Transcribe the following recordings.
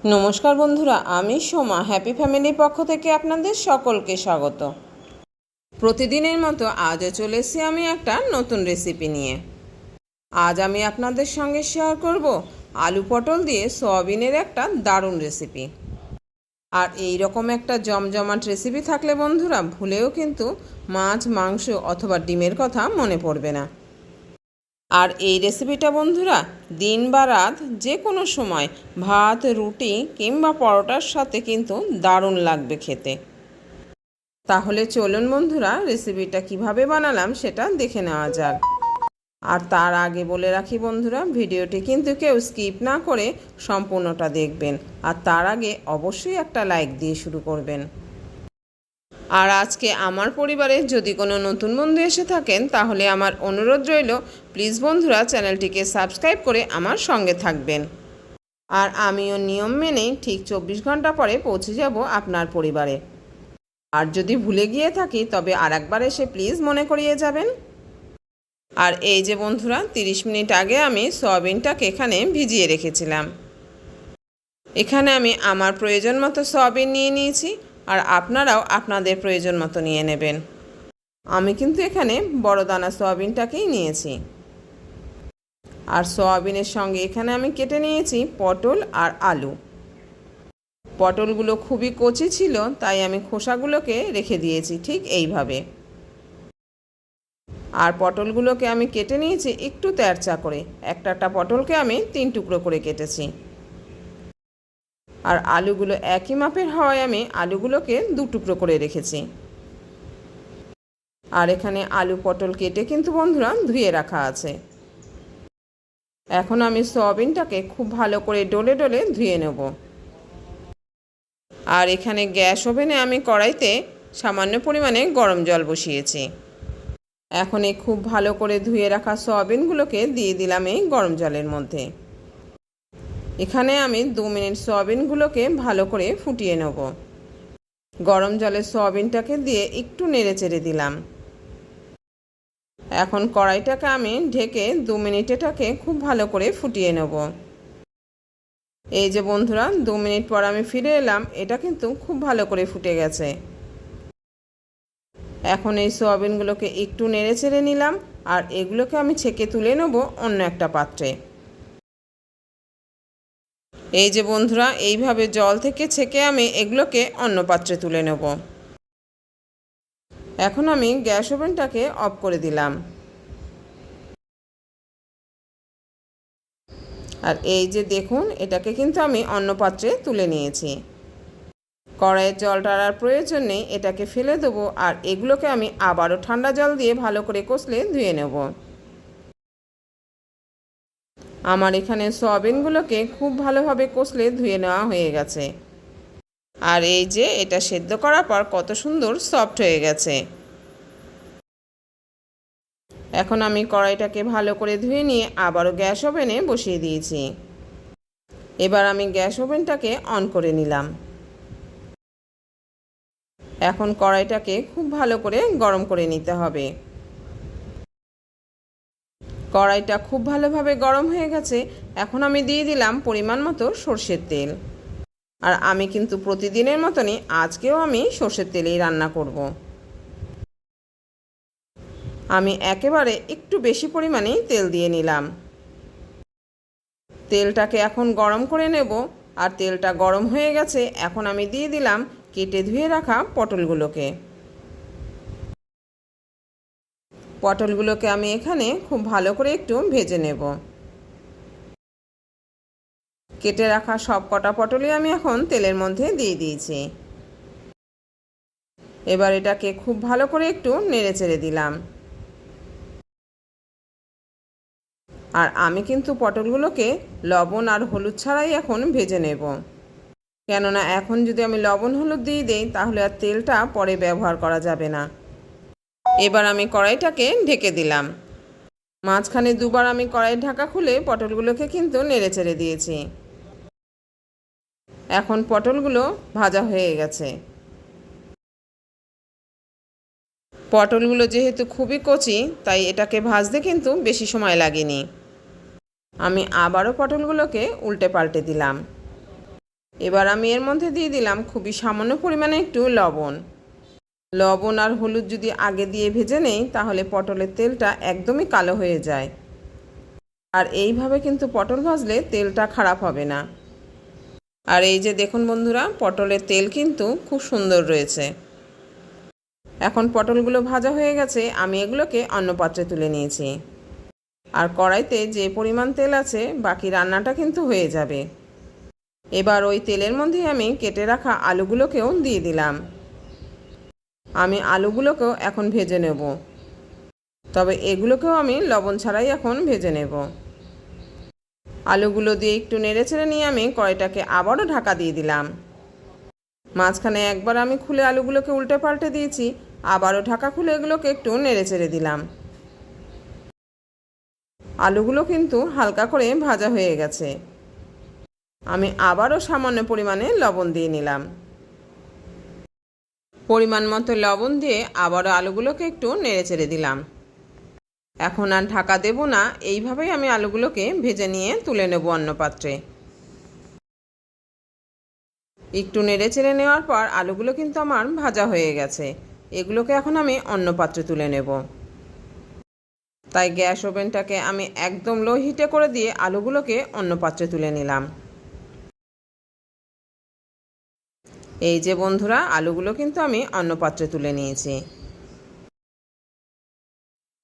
নমস্কার বন্ধুরা, আমি সোমা। হ্যাপি ফ্যামিলির পক্ষ থেকে আপনাদের সকলকে স্বাগত। প্রতিদিনের মতো আজও চলে এসেছি আমি একটা নতুন রেসিপি নিয়ে। আজ আমি আপনাদের সঙ্গে শেয়ার করব আলু পটল দিয়ে সয়াবিনের একটা দারুণ রেসিপি আর এই রকম একটা জমজমাট রেসিপি থাকলে বন্ধুরা, ভুলেও কিন্তু মাছ, মাংস অথবা ডিমের কথা মনে পড়বে না। আর এই রেসিপিটা বন্ধুরা, দিন বা রাত যে কোনো সময়, ভাত, রুটি কিংবা পরোটার সাথে কিন্তু দারুণ লাগবে খেতে। তাহলে চলুন বন্ধুরা রেসিপিটা কীভাবে বানালাম সেটা দেখে নেওয়া যাক। আর তার আগে বলে রাখি বন্ধুরা, ভিডিওটি কিন্তু কেউ স্কিপ না করে সম্পূর্ণটা দেখবেন। আর তার আগে অবশ্যই একটা লাইক দিয়ে শুরু করবেন। আর আজকে আমার পরিবারে যদি কোনো নতুন বন্ধু এসে থাকেন, তাহলে আমার অনুরোধ রইল প্লিজ বন্ধুরা চ্যানেলটিকে সাবস্ক্রাইব করে আমার সঙ্গে থাকবেন। আর আমিও নিয়ম মেনেই ঠিক চব্বিশ ঘণ্টা পরে পৌঁছে যাব আপনার পরিবারে। আর যদি ভুলে গিয়ে থাকি, তবে আর একবার এসে প্লিজ মনে করিয়ে যাবেন। আর এই যে বন্ধুরা, তিরিশ মিনিট আগে আমি সয়াবিনটাকে এখানে ভিজিয়ে রেখেছিলাম। এখানে আমি আমার প্রয়োজন মতো সয়াবিন নিয়ে নিয়েছি। আর আপনারাও আপনাদের প্রয়োজন মতো নিয়ে নেবেন। আমি কিন্তু এখানে বড় দানা সয়াবিনটাকেই নিয়েছি। আর সয়াবিনের সঙ্গে এখানে আমি কেটে নিয়েছি পটল আর আলু। পটলগুলো খুবই কচি ছিল, তাই আমি খোসাগুলোকে রেখে দিয়েছি ঠিক এইভাবে। আর পটলগুলোকে আমি কেটে নিয়েছি একটু তেরচা করে। একটা একটা পটলকে আমি তিন টুকরো করে কেটেছি। আর আলুগুলো একই মাপের হওয়ায় আমি আলুগুলোকে দু টুকরো করে রেখেছি। আর এখানে আলু পটল কেটে কিন্তু বন্ধুরা ধুয়ে রাখা আছে। এখন আমি সয়াবিনটাকে খুব ভালো করে ডলে ডলে ধুয়ে নেব। আর এখানে গ্যাস ওভেনে আমি কড়াইতে সামান্য পরিমাণে গরম জল বসিয়েছি। এখন এই খুব ভালো করে ধুয়ে রাখা সয়াবিনগুলোকে দিয়ে দিলাম এই গরম জলের মধ্যে। এখানে আমি দু মিনিট সয়াবিনগুলোকে ভালো করে ফুটিয়ে নেব। গরম জলে সয়াবিনটাকে দিয়ে একটু নেড়ে চেড়ে দিলাম। এখন কড়াইটাকে আমি ঢেকে দু মিনিট এটাকে খুব ভালো করে ফুটিয়ে নেব। এই যে বন্ধুরা, দু মিনিট পর আমি ফিরে এলাম, এটা কিন্তু খুব ভালো করে ফুটে গেছে। এখন এই সয়াবিনগুলোকে একটু নেড়ে চেড়ে নিলাম, আর এগুলোকে আমি ছেঁকে তুলে নেব অন্য একটা পাত্রে। এই যে বন্ধুরা, এইভাবে জল থেকে ছেঁকে আমি এগুলোকে অন্য পাত্রে তুলে নেব। এখন আমি গ্যাস ওভেনটাকে অফ করে দিলাম। আর এই যে দেখুন, এটাকে কিন্তু আমি অন্য পাত্রে তুলে নিয়েছি। কড়াইয়ের জল টাড়ার প্রয়োজন নেই, এটাকে ফেলে দেবো আর এগুলোকে আমি আবারও ঠান্ডা জল দিয়ে ভালো করে কষলে ধুয়ে নেব। আমার এখানে সয়াবিনগুলোকে খুব ভালোভাবে কষলে ধুয়ে নেওয়া হয়ে গেছে। আর এই যে, এটা সেদ্ধ করার পর কত সুন্দর সফট হয়ে গেছে। এখন আমি কড়াইটাকে ভালো করে ধুয়ে নিয়ে আবারও গ্যাস ওভেনে বসিয়ে দিয়েছি। এবার আমি গ্যাস ওভেনটাকে অন করে নিলাম। এখন কড়াইটাকে খুব ভালো করে গরম করে নিতে হবে। কড়াইটা খুব ভালোভাবে গরম হয়ে গেছে, এখন আমি দিয়ে দিলাম পরিমাণ মতো সর্ষের তেল। আর আমি কিন্তু প্রতিদিনের মতনই আজকেও আমি সর্ষের তেলেই রান্না করব। আমি একেবারে একটু বেশি পরিমাণেই তেল দিয়ে নিলাম। তেলটাকে এখন গরম করে নেব, আর তেলটা গরম হয়ে গেছে, এখন আমি দিয়ে দিলাম কেটে ধুয়ে রাখা পটলগুলোকে। পটলগুলোকে আমি এখানে খুব ভালো করে একটু ভেজে নেব। কেটে রাখা সব কটা পটলই আমি এখন তেলের মধ্যে দিয়ে দিয়েছি। এবার এটাকে খুব ভালো করে একটু নেড়ে চেড়ে দিলাম। আর আমি কিন্তু পটলগুলোকে লবণ আর হলুদ ছাড়াই এখন ভেজে নেব। কেননা এখন যদি আমি লবণ হলুদ দিয়ে দিই, তাহলে আর তেলটা পরে ব্যবহার করা যাবে না। এবার আমি কড়াইটাকে ঢেকে দিলাম। মাঝখানে দুবার আমি কড়াইয়ের ঢাকা খুলে পটলগুলোকে কিন্তু নেড়ে চেড়ে দিয়েছি। এখন পটলগুলো ভাজা হয়ে গেছে। পটলগুলো যেহেতু খুবই কচি, তাই এটাকে ভাজতে কিন্তু বেশি সময় লাগেনি। আমি আবারও পটলগুলোকে উল্টে পাল্টে দিলাম। এবার আমি এর মধ্যে দিয়ে দিলাম খুবই সামান্য পরিমাণে একটু লবণ। লবণ আর হলুদ যদি আগে দিয়ে ভেজে নেই, তাহলে পটলের তেলটা একদমই কালো হয়ে যায়। আর এইভাবে কিন্তু পটল ভাজলে তেলটা খারাপ হবে না। আর এই যে দেখুন বন্ধুরা, পটলের তেল কিন্তু খুব সুন্দর রয়েছে। এখন পটলগুলো ভাজা হয়ে গেছে, আমি এগুলোকে অন্য পাত্রে তুলে নিয়েছি। আর কড়াইতে যে পরিমাণ তেল আছে, বাকি রান্নাটা কিন্তু হয়ে যাবে। এবার ওই তেলের মধ্যে আমি কেটে রাখা আলুগুলোকেও দিয়ে দিলাম। আমি আলুগুলোকেও এখন ভেজে নেব। তবে এগুলোকেও আমি লবণ ছাড়াই এখন ভেজে নেব। আলুগুলো দিয়ে একটু নেড়ে ছেড়ে নিয়ে আমি কড়াইটাকে আবারও ঢাকা দিয়ে দিলাম। মাঝখানে একবার আমি খুলে আলুগুলোকে উল্টে পাল্টে দিয়েছি, আবারও ঢাকা খুলে এগুলোকে একটু নেড়ে চেড়ে দিলাম। আলুগুলো কিন্তু হালকা করে ভাজা হয়ে গেছে। আমি আবারও সামান্য পরিমাণে লবণ দিয়ে নিলাম। পরিমাণ মতো লবণ দিয়ে আবারও আলুগুলোকে একটু নেড়ে চেড়ে দিলাম। এখন আর ঢাকা দেব না, এইভাবেই আমি আলুগুলোকে ভেজে নিয়ে তুলে নেব অন্য পাত্রে। একটু নেড়ে চেড়ে নেওয়ার পর আলুগুলো কিন্তু আমার ভাজা হয়ে গেছে। এগুলোকে এখন আমি অন্য পাত্রে তুলে নেব। তাই গ্যাস ওভেনটাকে আমি একদম লো হিটে করে দিয়ে আলুগুলোকে অন্য পাত্রে তুলে নিলাম। এই যে বন্ধুরা, আলুগুলো কিন্তু আমি অন্য পাত্রে তুলে নিয়েছি।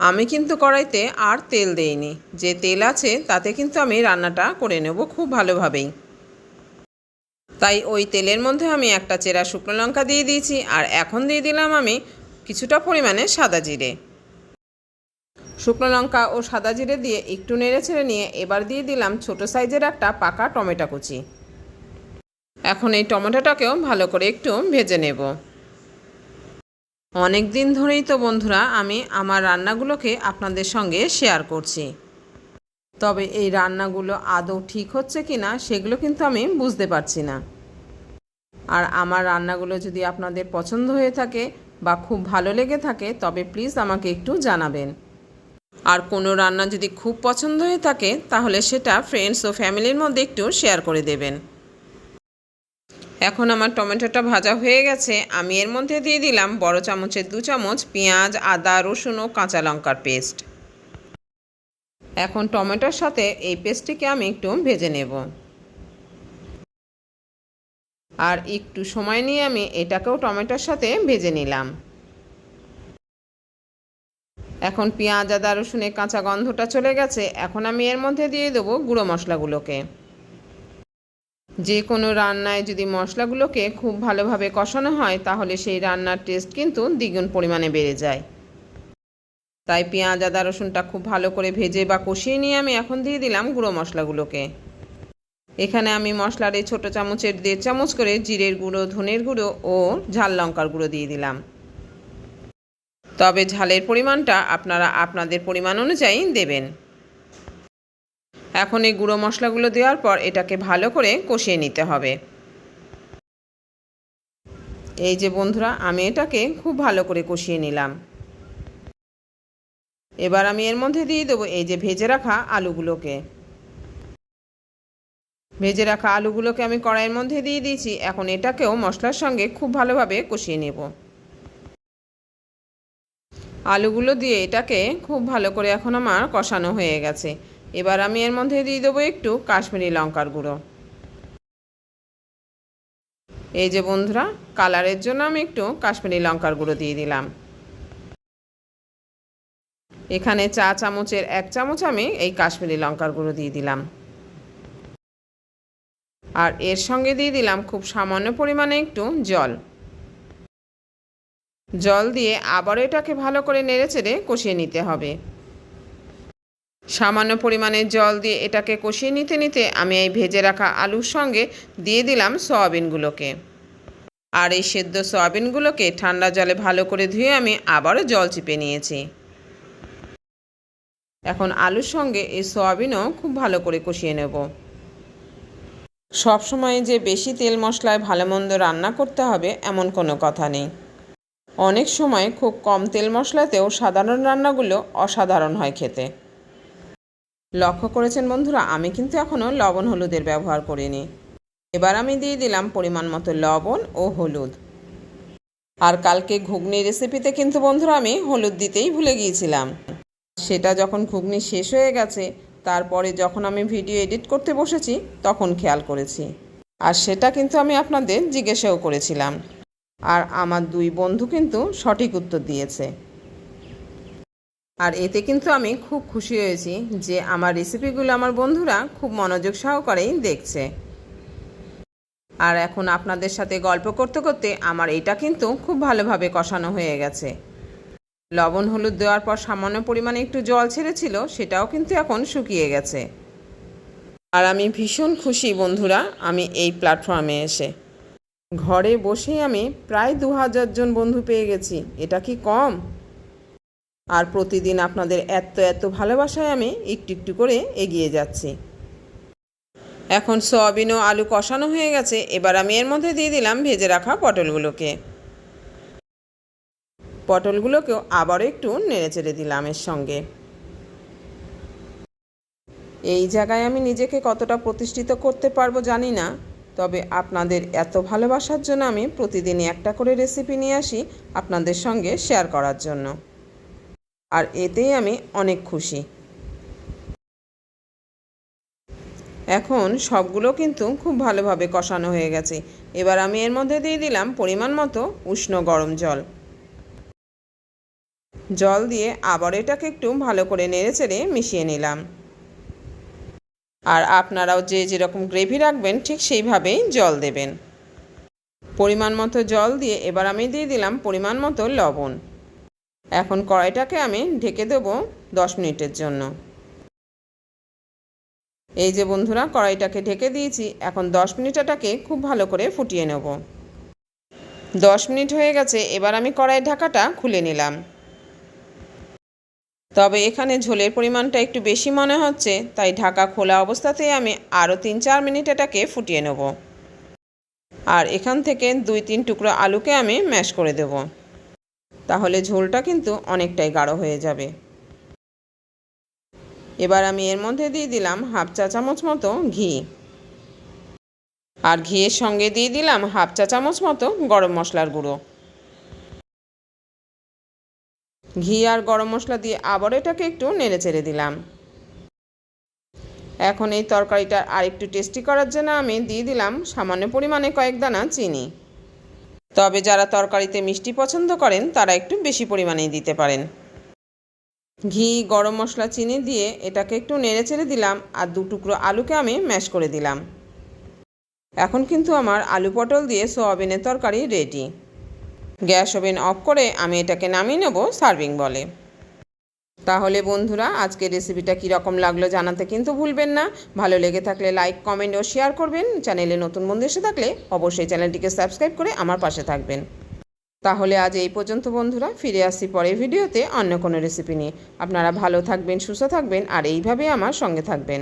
আমি কিন্তু কড়াইতে আর তেল দেইনি। যে তেল আছে, তাতে কিন্তু আমি রান্নাটা করে নেব খুব ভালোভাবেই। তাই ওই তেলের মধ্যে আমি একটা চেরা শুকনো লঙ্কা দিয়ে দিয়েছি, আর এখন দিয়ে দিলাম আমি কিছুটা পরিমাণে সাদা জিরে। শুকনো লঙ্কা ও সাদা জিরে দিয়ে একটু নেড়ে ছেড়ে নিয়ে এবার দিয়ে দিলাম ছোট সাইজের একটা পাকা টমেটো কুচি। এখন এই টমেটোটাকেও ভালো করে একটু ভেজে নেব। অনেক দিন ধরেই তো বন্ধুরা, আমি আমার রান্নাগুলোকে আপনাদের সঙ্গে শেয়ার করছি। তবে এই রান্নাগুলো আদৌ ঠিক হচ্ছে কি না সেগুলো কিন্তু আমি বুঝতে পারছি না। আর আমার রান্নাগুলো যদি আপনাদের পছন্দ হয়ে থাকে বা খুব ভালো লেগে থাকে, তবে প্লিজ আমাকে একটু জানাবেন। আর কোনো রান্না যদি খুব পছন্দ হয়ে থাকে, তাহলে সেটা ফ্রেন্ডস ও ফ্যামিলির মধ্যে একটু শেয়ার করে দেবেন। এখন আমার টমেটোটা ভাজা হয়ে গেছে, আমি এর মধ্যে দিয়ে দিলাম বড় চামচের দু চামচ পেঁয়াজ, আদা, রসুন ও কাঁচা লঙ্কার পেস্ট। এখন টমেটোর সাথে এই পেস্টটিকে আমি একটু ভেজে নেব। আর একটু সময় নিয়ে আমি এটাকেও টমেটোর সাথে ভেজে নিলাম। এখন পেঁয়াজ, আদা, রসুনের কাঁচা গন্ধটা চলে গেছে, এখন আমি এর মধ্যে দিয়ে দেবো গুঁড়ো মশলাগুলোকে। যে কোনো রান্নায় যদি মশলাগুলোকে খুব ভালোভাবে কষানো হয়, তাহলে সেই রান্নার টেস্ট কিন্তু দ্বিগুণ পরিমাণে বেড়ে যায়। তাই পেঁয়াজ, আদা, রসুনটা খুব ভালো করে ভেজে বা কষিয়ে নিয়ে আমি এখন দিয়ে দিলাম গুঁড়ো মশলাগুলোকে। এখানে আমি মশলার এই ছোটো চামচের দেড় চামচ করে জিরের গুঁড়ো, ধনের গুঁড়ো ও ঝাল লঙ্কার গুঁড়ো দিয়ে দিলাম। তবে ঝালের পরিমাণটা আপনারা আপনাদের পরিমাণ অনুযায়ী দেবেন। এখন এই গুঁড়ো মশলাগুলো দেওয়ার পর এটাকে ভালো করে কষিয়ে নিতে হবে। এই যে বন্ধুরা, আমি এটাকে খুব ভালো করে কষিয়ে নিলাম। এবার আমি এর মধ্যে দিয়ে দেবো এই যে ভেজে রাখা আলুগুলোকে। ভেজে রাখা আলুগুলোকে আমি কড়াইয়ের মধ্যে দিয়ে দিয়েছি। এখন এটাকেও মশলার সঙ্গে খুব ভালোভাবে কষিয়ে নেব। আলুগুলো দিয়ে এটাকে খুব ভালো করে এখন আমার কষানো হয়ে গেছে। এবার আমি এর মধ্যে দিয়ে দেবো একটু কাশ্মীরি লঙ্কার গুঁড়ো। এই যে বন্ধুরা, কালারের জন্য আমি একটু কাশ্মীরি লঙ্কার গুঁড়ো দিয়ে দিলাম। এখানে চা চামচের এক চামচ আমি এই কাশ্মীরি লঙ্কার গুঁড়ো দিয়ে দিলাম। আর এর সঙ্গে দিয়ে দিলাম খুব সামান্য পরিমাণে একটু জল। জল দিয়ে আবার এটাকে ভালো করে নেড়ে চেড়ে কষিয়ে নিতে হবে। সামান্য পরিমাণে জল দিয়ে এটাকে কষিয়ে নিতে নিতে আমি এই ভেজে রাখা আলুর সঙ্গে দিয়ে দিলাম সয়াবিনগুলোকে। আর এই সেদ্ধ সয়াবিনগুলোকে ঠান্ডা জলে ভালো করে ধুয়ে আমি আবারও জল চিপে নিয়েছি। এখন আলুর সঙ্গে এই সয়াবিনও খুব ভালো করে কষিয়ে নেব। সবসময় যে বেশি তেল মশলায় ভালো মন্দ রান্না করতে হবে এমন কোনো কথা নেই। অনেক সময় খুব কম তেল মশলাতেও সাধারণ রান্নাগুলো অসাধারণ হয় খেতে। লক্ষ্য করেছেন বন্ধুরা, আমি কিন্তু এখনও লবণ হলুদের ব্যবহার করিনি। এবার আমি দিয়ে দিলাম পরিমাণ মতো লবণ ও হলুদ। আর কালকে ঘুগনি রেসিপিতে কিন্তু বন্ধুরা আমি হলুদ দিতেই ভুলে গিয়েছিলাম। সেটা যখন ঘুগনি শেষ হয়ে গেছে, তারপরে যখন আমি ভিডিও এডিট করতে বসেছি, তখন খেয়াল করেছি। আর সেটা কিন্তু আমি আপনাদের জিজ্ঞাসাও করেছিলাম। আর আমার দুই বন্ধু কিন্তু সঠিক উত্তর দিয়েছে। আর এতে কিন্তু আমি খুব খুশি হয়েছি যে আমার রেসিপিগুলো আমার বন্ধুরা খুব মনোযোগ সহকারেই দেখছে। আর এখন আপনাদের সাথে গল্প করতে করতে আমার এটা কিন্তু খুব ভালোভাবে কষানো হয়ে গেছে। লবণ, হলুদ দেওয়ার পর সামান্য পরিমাণে একটু জল ছেড়েছিল, সেটাও কিন্তু এখন শুকিয়ে গেছে। আর আমি ভীষণ খুশি বন্ধুরা, আমি এই প্ল্যাটফর্মে এসে। ঘরে বসেই আমি প্রায় দু হাজার জন বন্ধু পেয়ে গেছি। এটা কি কম? আর প্রতিদিন আপনাদের এত এত ভালোবাসায় আমি একটু একটু করে এগিয়ে যাচ্ছি। এখন সয়াবিন ও আলু কষানো হয়ে গেছে, এবার আমি এর মধ্যে দিয়ে দিলাম ভেজে রাখা পটলগুলোকে। পটলগুলোকেও আবারও একটু নেড়ে চেড়ে দিলাম এর সঙ্গে। এই জায়গায় আমি নিজেকে কতটা প্রতিষ্ঠিত করতে পারব জানি না, তবে আপনাদের এত ভালোবাসার জন্য আমি প্রতিদিনই একটা করে রেসিপি নিয়ে আসি আপনাদের সঙ্গে শেয়ার করার জন্য। আর এতেই আমি অনেক খুশি। এখন সবগুলো কিন্তু খুব ভালোভাবে কষানো হয়ে গেছে। এবার আমি এর মধ্যে দিয়ে দিলাম পরিমাণ মতো উষ্ণ গরম জল। জল দিয়ে আবার এটাকে একটু ভালো করে নেড়ে চেড়ে মিশিয়ে নিলাম। আর আপনারাও যে যেরকম গ্রেভি রাখবেন ঠিক সেইভাবেই জল দেবেন। পরিমাণ মতো জল দিয়ে এবার আমি দিয়ে দিলাম পরিমাণ মতো লবণ। এখন কড়াইটাকে আমি ঢেকে দেব দশ মিনিটের জন্য। এই যে বন্ধুরা, কড়াইটাকে ঢেকে দিয়েছি। এখন দশ মিনিটটাকে খুব ভালো করে ফুটিয়ে নেব। দশ মিনিট হয়ে গেছে, এবার আমি কড়াইয়ের ঢাকাটা খুলে নিলাম। তবে এখানে ঝোলের পরিমাণটা একটু বেশি মনে হচ্ছে, তাই ঢাকা খোলা অবস্থাতেই আমি আরও তিন চার মিনিট এটাকে ফুটিয়ে নেব। আর এখান থেকে দুই তিন টুকরো আলুকে আমি ম্যাশ করে দেব। তাহলে ঝোলটা কিন্তু অনেকটাই গাঢ় হয়ে যাবে। এবার আমি এর মধ্যে দিয়ে দিলাম হাফ চা চামচ মতো ঘি। আর ঘিয়ের সঙ্গে দিয়ে দিলাম হাফ চা চামচ মতো গরম মশলার গুঁড়ো। ঘি আর গরম মশলা দিয়ে আবার এটাকে একটু নেড়ে চেড়ে দিলাম। এখন এই তরকারিটা আর একটু টেস্টি করার জন্য আমি দিয়ে দিলাম সামান্য পরিমাণে কয়েক দানা চিনি। তবে যারা তরকারিতে মিষ্টি পছন্দ করেন, তারা একটু বেশি পরিমাণেই দিতে পারেন। ঘি, গরম মশলা, চিনি দিয়ে এটাকে একটু নেড়ে চেড়ে দিলাম আর দু টুকরো আলুকে আমি ম্যাশ করে দিলাম। এখন কিন্তু আমার আলু পটল দিয়ে সোয়াবিনের তরকারি রেডি। গ্যাস ওভেন অফ করে আমি এটাকে নামিয়ে নেব সার্ভিং বলে। তাহলে বন্ধুরা আজকে রেসিপিটা কীরকম লাগল জানাতে কিন্তু ভুলবেন না। ভালো লেগে থাকলে লাইক কমেন্ট ও শেয়ার করবেন। চ্যানেলে নতুন বন্ধু এসে থাকলে অবশ্যই চ্যানেলটিকে সাবস্ক্রাইব করে আমার পাশে থাকবেন। তাহলে আজ এই পর্যন্ত বন্ধুরা, ফিরে আসি পরের ভিডিওতে অন্য কোনো রেসিপি নিয়ে। আপনারা ভালো থাকবেন, সুস্থ থাকবেন, আর এইভাবেই আমার সঙ্গে থাকবেন।